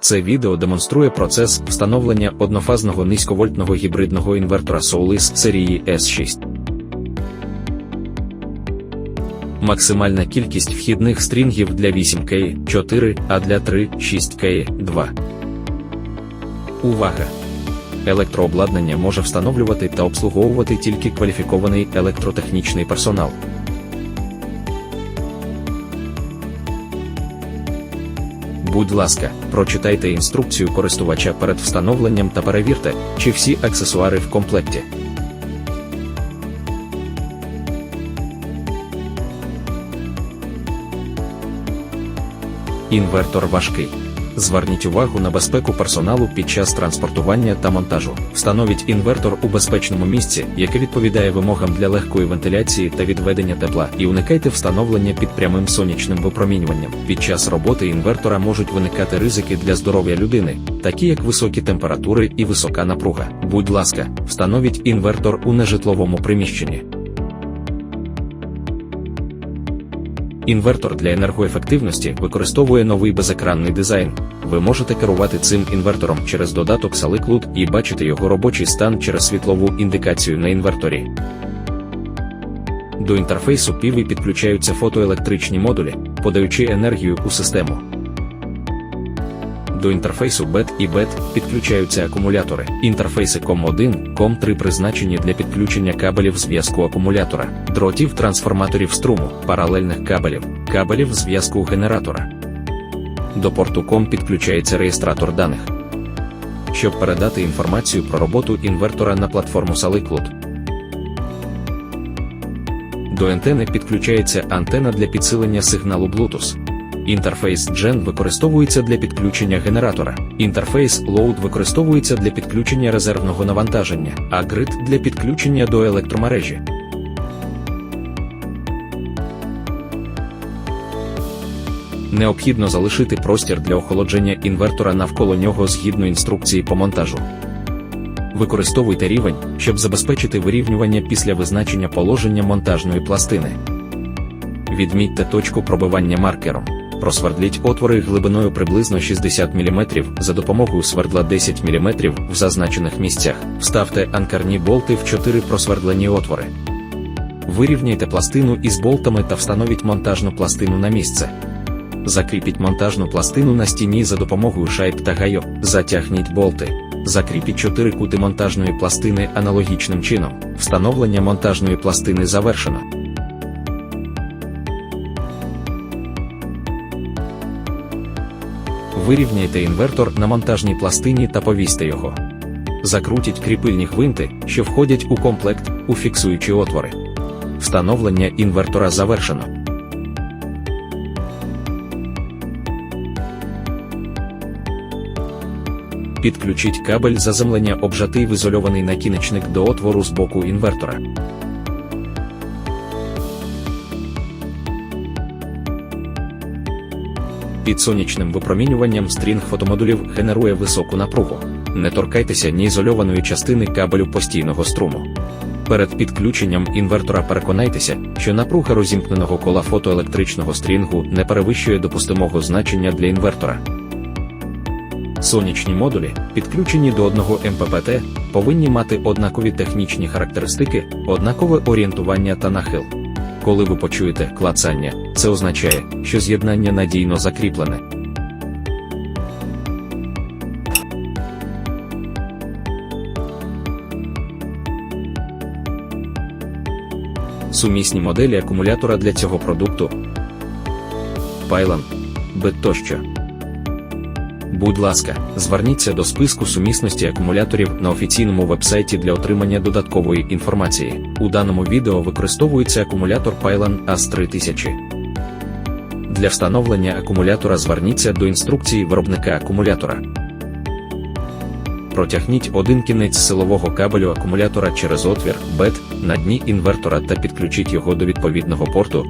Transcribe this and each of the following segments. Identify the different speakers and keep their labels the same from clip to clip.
Speaker 1: Це відео демонструє процес встановлення однофазного низьковольтного гібридного інвертора Soulis серії S6. Максимальна кількість вхідних стрінгів для 8К 4, а для 3 6К 2. Увага! Електрообладнання може встановлювати та обслуговувати тільки кваліфікований електротехнічний персонал. Будь ласка, прочитайте інструкцію користувача перед встановленням та перевірте, чи всі аксесуари в комплекті. Інвертор важкий. Зверніть увагу на безпеку персоналу під час транспортування та монтажу. Встановіть інвертор у безпечному місці, яке відповідає вимогам для легкої вентиляції та відведення тепла, і уникайте встановлення під прямим сонячним випромінюванням. Під час роботи інвертора можуть виникати ризики для здоров'я людини, такі як високі температури і висока напруга. Будь ласка, встановіть інвертор у нежитловому приміщенні. Інвертор для енергоефективності використовує новий безекранний дизайн. Ви можете керувати цим інвертором через додаток SalicLud і бачити його робочий стан через світлову індикацію на інверторі. До інтерфейсу піви підключаються фотоелектричні модулі, подаючи енергію у систему. До інтерфейсу BET і BET підключаються акумулятори. Інтерфейси COM1, COM3 призначені для підключення кабелів зв'язку акумулятора, дротів трансформаторів струму, паралельних кабелів, кабелів зв'язку генератора. До порту COM підключається реєстратор даних. Щоб передати інформацію про роботу інвертора на платформу SalicLud. До антени підключається антена для підсилення сигналу Bluetooth. Інтерфейс Gen використовується для підключення генератора. Інтерфейс Load використовується для підключення резервного навантаження, а Grid для підключення до електромережі. Необхідно залишити простір для охолодження інвертора навколо нього згідно інструкції по монтажу. Використовуйте рівень, щоб забезпечити вирівнювання після визначення положення монтажної пластини. Відмітьте точку пробивання маркером. Просвердліть отвори глибиною приблизно 60 мм за допомогою свердла 10 мм в зазначених місцях. Вставте анкерні болти в 4 просвердлені отвори. Вирівняйте пластину із болтами та встановіть монтажну пластину на місце. Закріпіть монтажну пластину на стіні за допомогою шайб та гайок. Затягніть болти. Закріпіть чотири кути монтажної пластини аналогічним чином. Встановлення монтажної пластини завершено. Вирівняйте інвертор на монтажній пластині та повісьте його. Закрутіть кріпильні гвинти, що входять у комплект, у фіксуючі отвори. Встановлення інвертора завершено. Підключіть кабель заземлення обжатий в ізольований накінечник до отвору з боку інвертора. Під сонячним випромінюванням стрінг фотомодулів генерує високу напругу. Не торкайтеся ні ізольованої частини кабелю постійного струму. Перед підключенням інвертора переконайтеся, що напруга розімкненого кола фотоелектричного стрінгу не перевищує допустимого значення для інвертора. Сонячні модулі, підключені до одного МППТ, повинні мати однакові технічні характеристики, однакове орієнтування та нахил. Коли ви почуєте клацання, це означає, що з'єднання надійно закріплене. Сумісні моделі акумулятора для цього продукту пайлан, бет тощо. Будь ласка, зверніться до списку сумісності акумуляторів на офіційному вебсайті для отримання додаткової інформації. У даному відео використовується акумулятор Pylon AS 3000. Для встановлення акумулятора зверніться до інструкції виробника акумулятора. Протягніть один кінець силового кабелю акумулятора через отвір BET на дні інвертора та підключіть його до відповідного порту.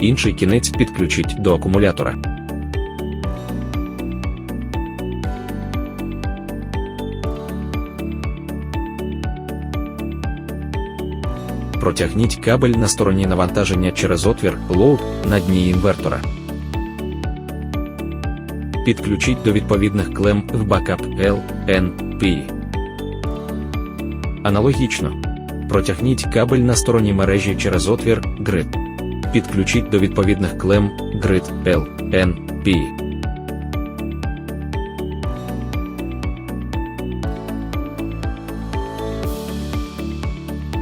Speaker 1: Інший кінець підключіть до акумулятора. Протягніть кабель на стороні навантаження через отвір Load на дні інвертора. Підключіть до відповідних клем в бакап L, N, P. Аналогічно. Протягніть кабель на стороні мережі через отвір Grid. Підключіть до відповідних клем Grid L, N, P.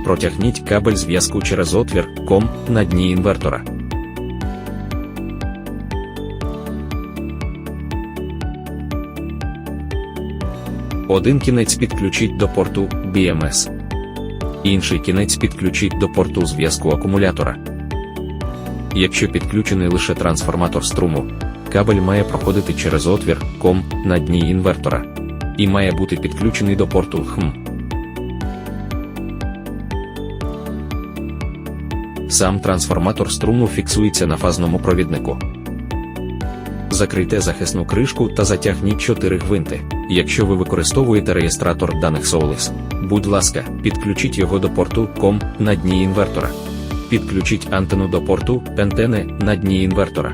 Speaker 1: Протягніть кабель зв'язку через отвір COM на дні інвертора. Один кінець підключіть до порту BMS. Інший кінець підключіть до порту зв'язку акумулятора. Якщо підключений лише трансформатор струму, кабель має проходити через отвір COM на дні інвертора і має бути підключений до порту HM. Сам трансформатор струму фіксується на фазному провіднику. Закрийте захисну кришку та затягніть 4 гвинти. Якщо ви використовуєте реєстратор даних Solis, будь ласка, підключіть його до порту COM на дні інвертора. Підключіть антенну до порту антени на дні інвертора.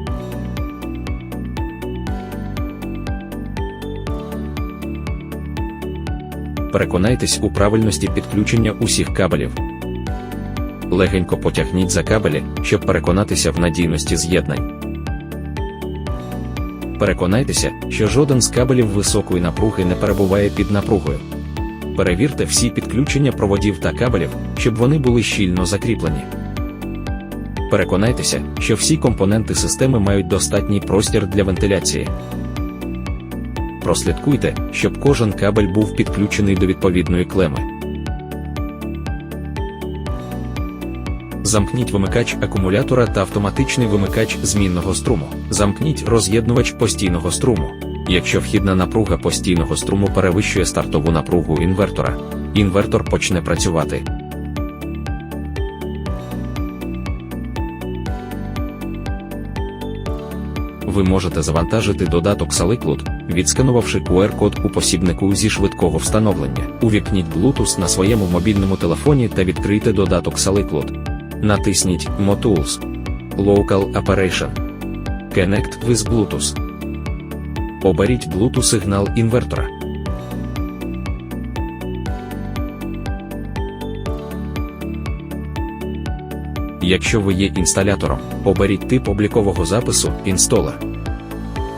Speaker 1: Переконайтесь у правильності підключення усіх кабелів. Легенько потягніть за кабелі, щоб переконатися в надійності з'єднань. Переконайтеся, що жоден з кабелів високої напруги не перебуває під напругою. Перевірте всі підключення проводів та кабелів, щоб вони були щільно закріплені. Переконайтеся, що всі компоненти системи мають достатній простір для вентиляції. Прослідкуйте, щоб кожен кабель був підключений до відповідної клеми. Замкніть вимикач акумулятора та автоматичний вимикач змінного струму. Замкніть роз'єднувач постійного струму. Якщо вхідна напруга постійного струму перевищує стартову напругу інвертора, інвертор почне працювати. Ви можете завантажити додаток SaliCloud, відсканувавши QR-код у посібнику зі швидкого встановлення. Увікніть Bluetooth на своєму мобільному телефоні та відкрийте додаток SaliCloud. Натисніть Motools. Local Operation. Connect with Bluetooth. Оберіть Bluetooth сигнал інвертора. Якщо ви є інсталятором, оберіть тип облікового запису інстолер.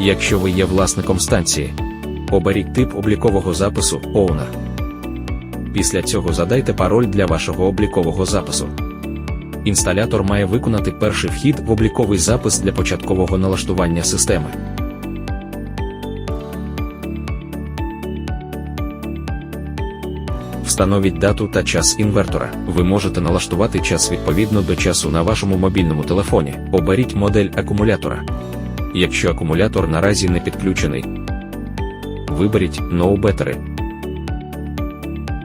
Speaker 1: Якщо ви є власником станції, оберіть тип облікового запису Owner. Після цього задайте пароль для вашого облікового запису. Інсталятор має виконати перший вхід в обліковий запис для початкового налаштування системи. Встановіть дату та час інвертора. Ви можете налаштувати час відповідно до часу на вашому мобільному телефоні. Оберіть модель акумулятора. Якщо акумулятор наразі не підключений, виберіть No Battery.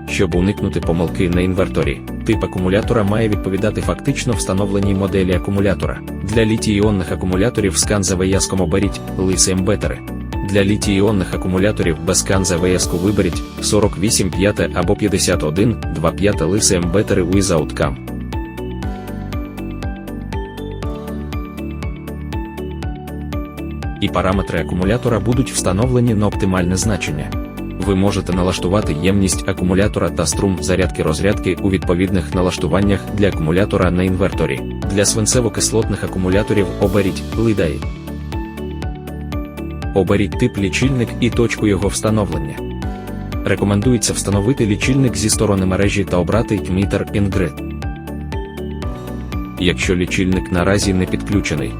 Speaker 1: Щоб уникнути помилки на інверторі, тип акумулятора має відповідати фактично встановленій моделі акумулятора. Для літій-іонних акумуляторів з канза-вияском оберіть Lithium Battery. Для літій-іонних акумуляторів без канза-вияску виберіть 48,5 або 51,25 Lithium Battery Without CAM. І параметри акумулятора будуть встановлені на оптимальне значення. Ви можете налаштувати ємність акумулятора та струм зарядки розрядки у відповідних налаштуваннях для акумулятора на інверторі. Для свинцево-кислотних акумуляторів оберіть LIDAI. Оберіть тип лічильник і точку його встановлення. Рекомендується встановити лічильник зі сторони мережі та обрати Meter in Grid. Якщо лічильник наразі не підключений,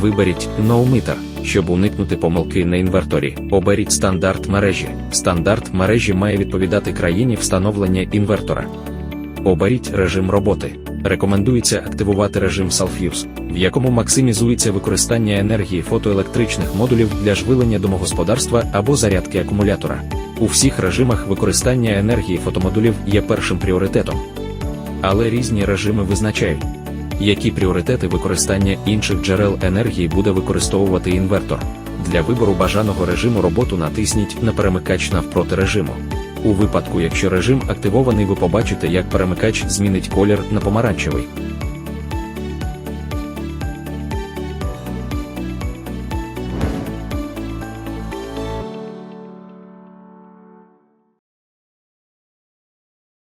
Speaker 1: виберіть No Meter. Щоб уникнути помилки на інверторі, оберіть стандарт мережі. Стандарт мережі має відповідати країні встановлення інвертора. Оберіть режим роботи. Рекомендується активувати режим Sulfuse, в якому максимізується використання енергії фотоелектричних модулів для живлення домогосподарства або зарядки акумулятора. У всіх режимах використання енергії фотомодулів є першим пріоритетом. Але різні режими визначають, які пріоритети використання інших джерел енергії буде використовувати інвертор. Для вибору бажаного режиму роботу натисніть на перемикач навпроти режиму. У випадку, якщо режим активований, ви побачите, як перемикач змінить колір на помаранчевий.